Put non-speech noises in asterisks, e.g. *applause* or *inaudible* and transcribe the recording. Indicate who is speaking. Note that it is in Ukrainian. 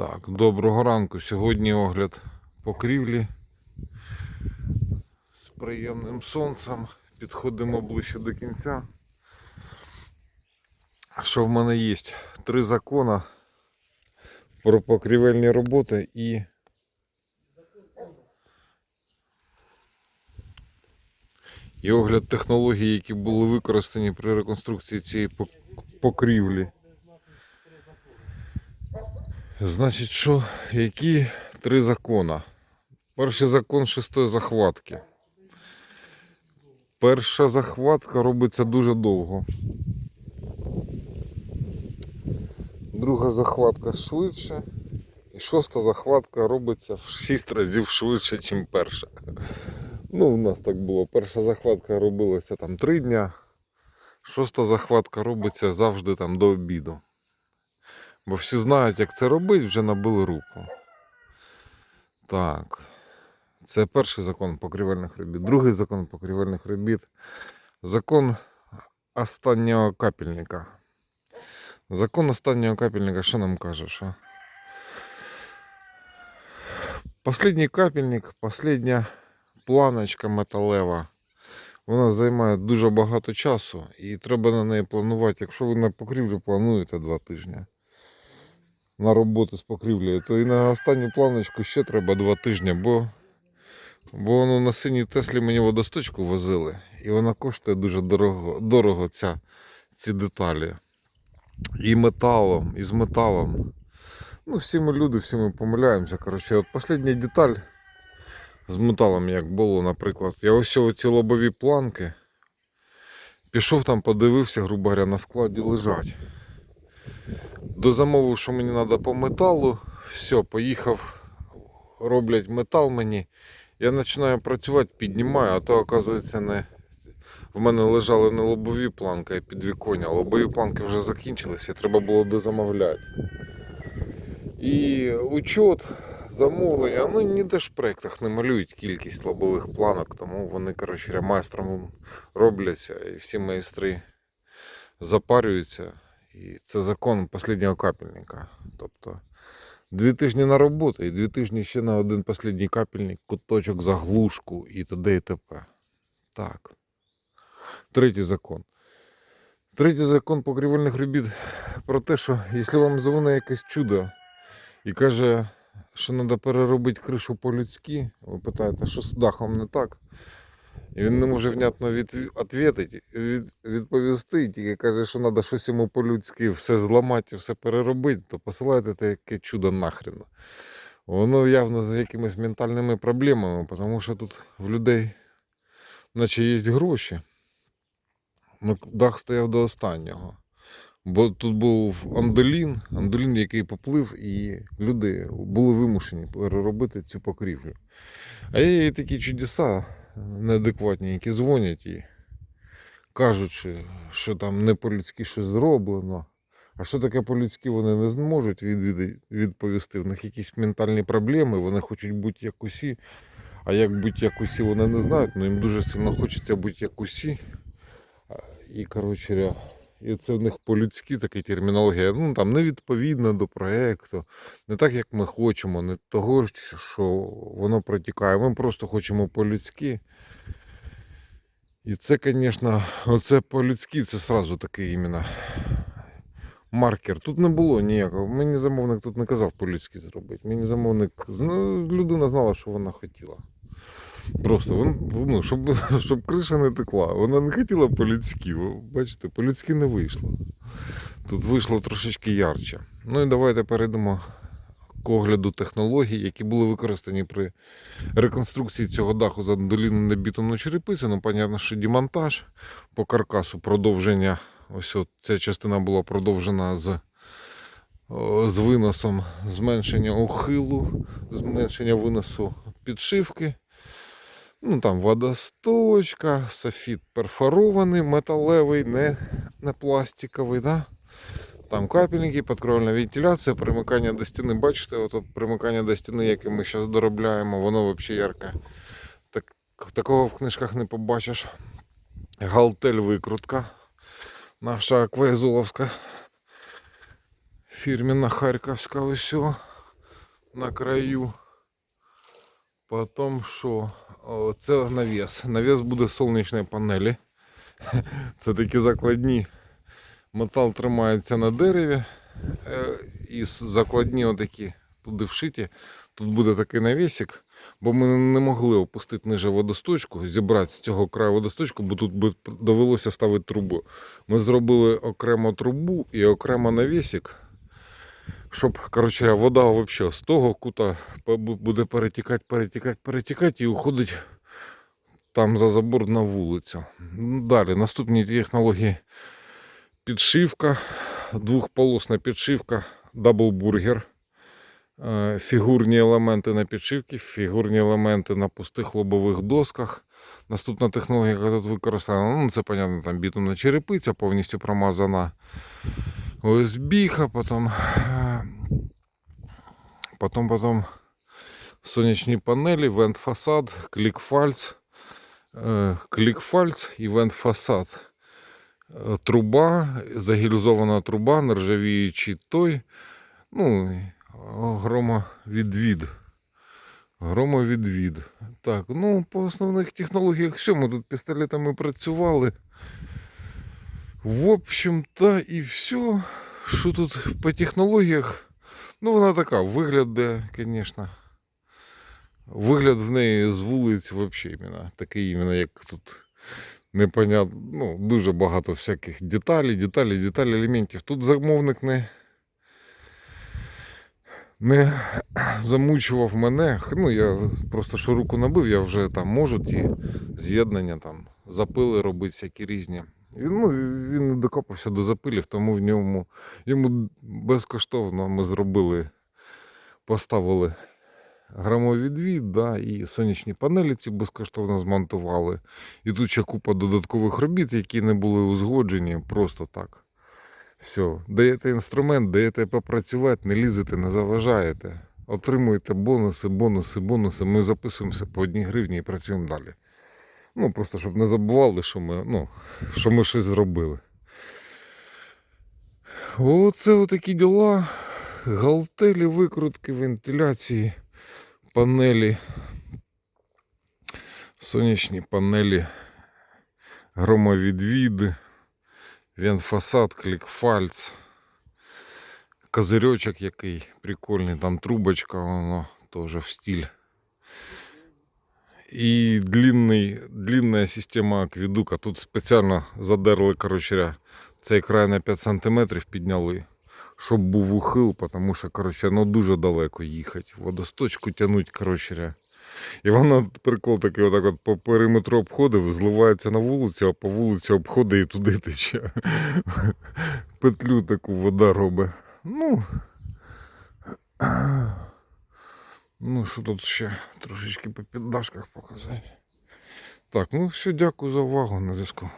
Speaker 1: Так, доброго ранку. Сьогодні огляд покрівлі з приємним сонцем. Підходимо ближче до кінця. Що в мене є? Три закони про покрівельні роботи і і огляд технологій, які були використані при реконструкції цієї покрівлі. Значить, що, які три закони? Перший закон шестої захватки. Перша захватка робиться дуже довго. Друга захватка швидше. І шоста захватка робиться в 6 разів швидше, ніж перша. Ну, у нас так було. Перша захватка робилася там 3 дня. Шоста захватка робиться завжди там до обіду. Бо всі знають, як це робити, вже набили руку. Так. Це перший закон покрівельних робіт. Другий закон покрівельних робіт. Закон останнього капельника. Закон останнього капельника, що нам каже? Що? Последній капельник, последня планочка металева. Вона займає дуже багато часу і треба на неї планувати. Якщо ви на покрівлю плануєте два тижні на роботу з покрівлею, то і на останню планочку ще треба два тижні, бо, бо воно на синій Теслі мені водосточку возили, і вона коштує дуже дорого, дорого ця, ці деталі. І металом, і з металом. Ну, всі ми люди, всі ми помиляємося. Коротше, от остання деталь з металом, як було, наприклад. Я ось ці лобові планки. Пішов там, подивився, грубо говоря, на складі лежать. Дозамовив, що мені треба по металу. Все, поїхав, роблять метал мені. Я починаю працювати, піднімаю, а то, оказується, не. В мене лежали не лобові планки, а підвіконня. Лобові планки вже закінчилися, треба було дозамовляти. І учет, замовлення, ну ніде ж в проєктах не малюють кількість лобових планок, тому вони, коротше, майстром робляться і всі майстри запарюються. І це закон останнього капельника. Тобто дві тижні на роботу і дві тижні ще на один останній капельник, куточок заглушку і т.д. і т.п. Так. Третій закон. Третій закон покрівельних робіт про те, що якщо вам дзвонить якесь чудо і каже, що треба переробити кришу по-людськи, ви питаєте, що з дахом не так. І він не може внятно від, відповісти, тільки каже, що треба щось йому по-людськи все зламати, все переробити, то посилайте таке чудо нахрен. Воно явно з якимись ментальними проблемами, тому що тут в людей наче є гроші. Ну, дах стояв до останнього. Бо тут був Андолін, Андолін, який поплив, і люди були вимушені переробити цю покрівлю. А є такі чудеса неадекватні, які дзвонять і кажуть, що- там не по-людськи щось зроблено. А що таке по-людськи, вони не зможуть відповісти. В них якісь ментальні проблеми, вони хочуть бути як усі. А як бути як усі, вони не знають, але їм дуже сильно хочеться бути як усі. І, коротше, і це в них по-людськи така термінологія. Ну там не відповідно до проєкту, не так, як ми хочемо, не того, що- воно протікає. Ми просто хочемо по-людськи. І це, звісно, оце по-людськи, це сразу такий іменно маркер. Тут не було ніякого. Мені замовник тут не казав по-людськи зробити. Мені замовник, ну, людина знала, що вона хотіла. Просто вон, ну, щоб, *laughs* щоб криша не текла. Вона не хотіла по-людськи. Бачите, по-людськи не вийшло. Тут вийшло трошечки ярче. Ну і давайте перейдемо к огляду технологій, які були використані при реконструкції цього даху за долінну бітумну черепицю. Ну, понятно, що демонтаж по каркасу, продовження. Ось от ця частина була продовжена з, з виносом зменшення ухилу, зменшення виносу підшивки. Ну, там водосточка, софіт перфорований, металевий, не, не пластиковий. Да? Там капельники, підкровельна вентиляція, примикання до стіни. Бачите, от примикання до стіни, яке ми зараз доробляємо, воно взагалі ярке. Так, такого в книжках не побачиш. Галтель викрутка. Наша акваязуловська фірміна Харківська ось. на краю. Потім що? Це навіс. Навіс буде з сонячної панелі. *laughs* Це такі закладні. Метал тримається на дереві. е, І закладні отакі туди вшиті. Тут буде такий навісик, бо ми не могли опустити ниже водосточку, зібрати з цього краю водосточку, бо тут би довелося ставити трубу. Ми зробили окремо трубу і окремо навісик, щоб коротше, вода взагалі з того кута буде перетікати, перетікати, перетікати і уходить там за забор на вулицю. Далі, наступні технології підшивка, двохполосна підшивка, даблбургер. Е, Фігурні елементи на підшивці, фігурні елементи на пустих лобових досках. Наступна технологія, яка тут використана, ну це, понятно, там бітумна черепиця, повністю промазана ОСБ, потім, потім, потім сонячні панелі, вент-фасад, клік-фальц, е, клік-фальц і вент-фасад. Е, Труба, загільзована труба, нержавіючий той. Ну, громовідвід. Громовідвід. Так, ну, по основних технологіях все, ми тут пістолетами працювали. В общем-то, і все. Що тут по технологіях? Ну, вона така, вигляд, де, звісно. Вигляд в неї з вулиць взагалі іменно. Такий іменно, як тут непонятно. Ну, дуже багато всяких деталей, деталей, деталей, елементів. Тут замовник не не замучував мене. Ну, я просто що руку набив, я вже там можу ті з'єднання, там, запили робити всякі різні. Він, ну, він не докопався до запилів, тому в ньому йому безкоштовно ми зробили, поставили грамовідвід, да, і сонячні панелі ці безкоштовно змонтували. І тут ще купа додаткових робіт, які не були узгоджені просто так. Все, даєте інструмент, даєте попрацювати, не лізете, не заважаєте. Отримуєте бонуси, бонуси, бонуси. Ми записуємося по одній гривні і працюємо далі. Ну, просто щоб не забували, що ми, ну, що ми щось зробили. Оце отакі діла. Галтелі, викрутки, вентиляції, панелі, сонячні панелі, громовідвід. Вентфасад, клікфальц, козирьочок який прикольний, там трубочка, воно теж в стиль. І длинний, длинная система акведука. Тут спеціально задерли, коротше, цей край на 5 см підняли, щоб був ухил, тому що, коротше, ну дуже далеко їхати. Водосточку тянуть, коротше. І воно прикол такий, отак от по периметру обходив, зливається на вулицю, а по вулиці обходить і туди тече. *laughs* Петлю таку вода робить. Ну. Ну, що тут ще трошечки по піддашках показати. Так, ну все, дякую за увагу на зв'язку.